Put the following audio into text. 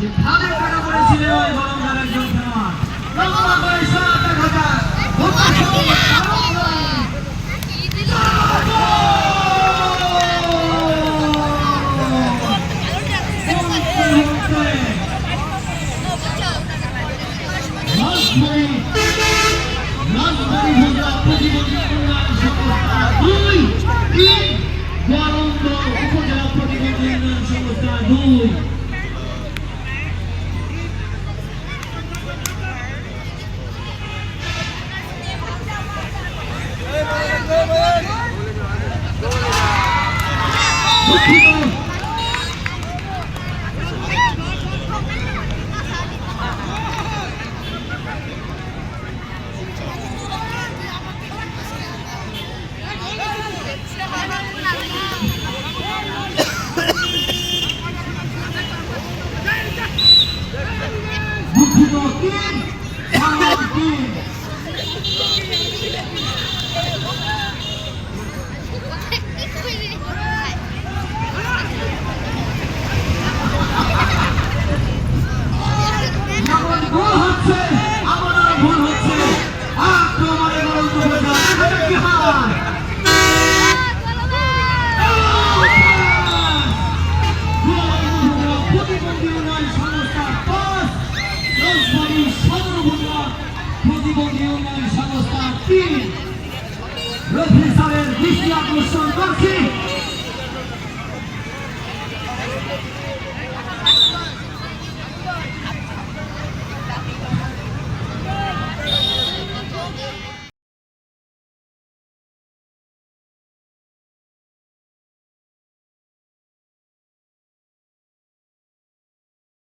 যে ধারে কাটা পড়েছিলেন ওই একজন খেলোয়াড় লম্বা করে শট দেখা যাক গোটা শট দারুণ গোল। দুই। Thank you. প্রতিবন্ধী উন্নয়ন সংস্থার তিন। রফি স্যারের দৃষ্টি আকর্ষণ করছি।